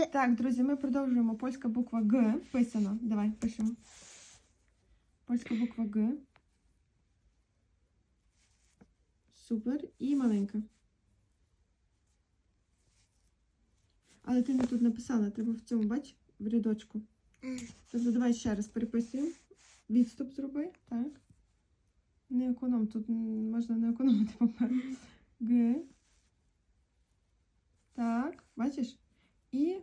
Г. Так, друзі, ми продовжуємо. Польська буква Г. Писано. Давай, пишемо. Польська буква Г. Супер. І маленька. Але ти не тут написала, треба в цьому, бач, в рядочку. Тобто давай ще раз переписуємо. Відступ зроби, так. Не економ, тут можна не економити папер. Г. Так, бачиш?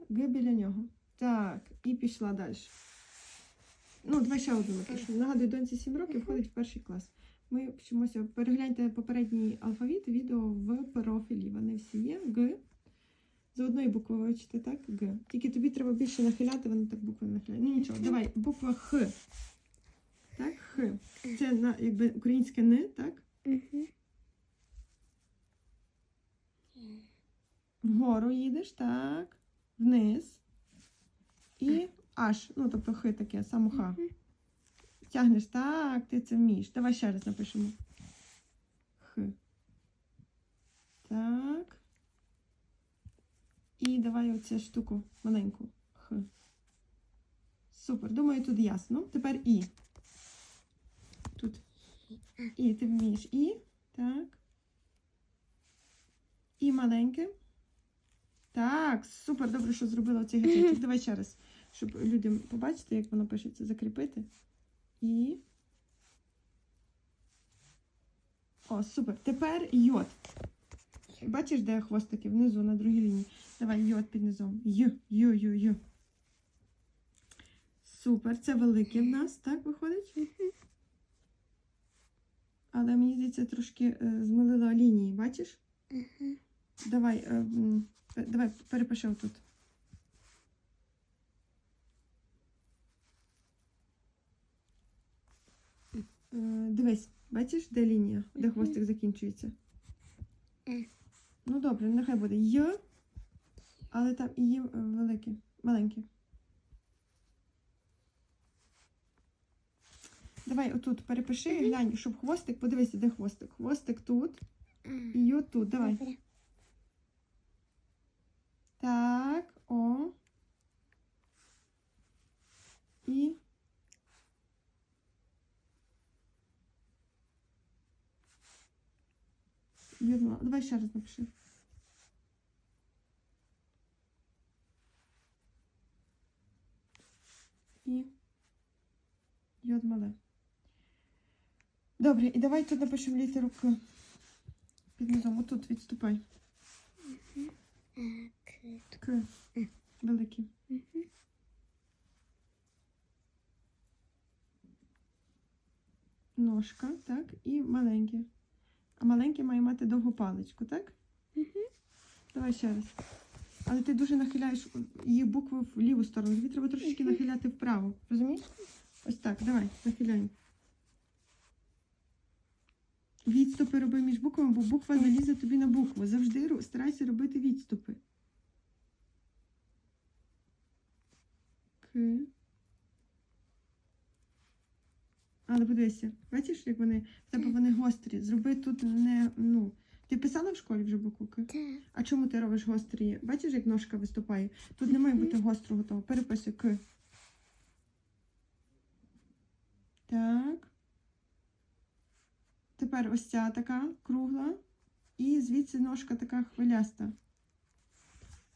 Г біля нього. Так, і пішла далі. Ну, давай ще одну напишу. Нагадую, доньці 7 років входить в перший клас. Ми вчимося. Перегляньте попередній алфавіт, відео в профілі. Вони всі є. Г. За одною буквою вивчити, так? Г. Тільки тобі треба більше нахиляти, вони так букви нахиляють. Ну нічого, давай, буква Х. Так, Х. Це на, якби українське Н, так? Вгору їдеш, так. Вниз. І аж. Ну, тобто Х таке, само Х. Тягнеш, так, ти це вмієш. Давай ще раз напишемо. Х. Так. І давай оцю штуку маленьку. Х. Супер. Думаю, тут ясно. Тепер І. Тут. І ти вмієш І. Так. І маленьке. Так, супер, добре, що зробила цей гачечок. Давай ще раз, щоб людям побачити, як воно пишеться, закріпити. І. О, супер. Тепер йод. Бачиш, де хвостики внизу на другій лінії. Давай йод під низом. Й, ю, ю, ю. Супер. Це великий в нас, так виходить? Але мені здається, трошки е, змилила лінії, бачиш? Давай, е, давай перепиши тут. Дивись, бачиш, де лінія, де хвостик закінчується? Е. Ну добре, нехай буде Й, але там і є велике, маленьке. Давай отут перепиши глянь, щоб хвостик, подивися, де хвостик. Хвостик тут і Й тут. Давай. Добре. Так, о. І. Юрмала. Давай ще раз напиши. І. Йод мале. Добре, і давай тут напишемо літеру К. Під низом. Отут відступай. Ножка, так, і маленьке. А маленьке має мати довгу паличку, так? Мгм. Давай ще раз. Але ти дуже нахиляєш її букви в ліву сторону. Тобі треба трошечки нахиляти вправо. Розумієш? Ось так, давай, нахиляй. Відступи роби між буквами, бо буква налізе тобі на букву. Завжди старайся робити відступи. К. Але подивися, бачиш, як вони в тебе вони гострі. Зроби тут не. ну. Ти писала в школі вже букву К? Так. А чому ти робиш гострі? Бачиш, як ножка виступає? Тут не має бути гострого того. Переписуй К. Так. Тепер ось ця така кругла. І звідси ножка така хвиляста.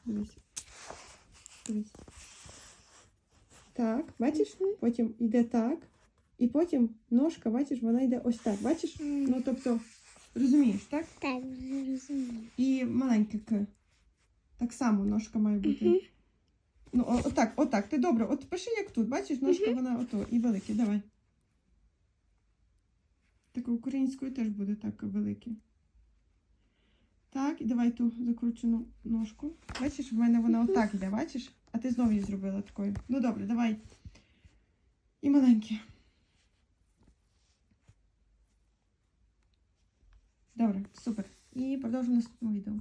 Дивись. Дивись. Так, бачиш? Потім йде так. І потім ножка, бачиш, вона йде ось так. Бачиш? Ну, тобто, розумієш, так? Так, розумію. І маленьке К. Так само ножка має бути. Ну, о- отак, отак. Ти добре. От пиши, як тут. Бачиш, ножка вона ото і велике. Давай. Так українською теж буде так велике. Так, і давай ту закручену ножку. Бачиш, в мене вона отак йде, бачиш? А ти знову її зробила такою. Ну добре, давай. І маленьке. Добре, супер. І продовжимо наступному відео.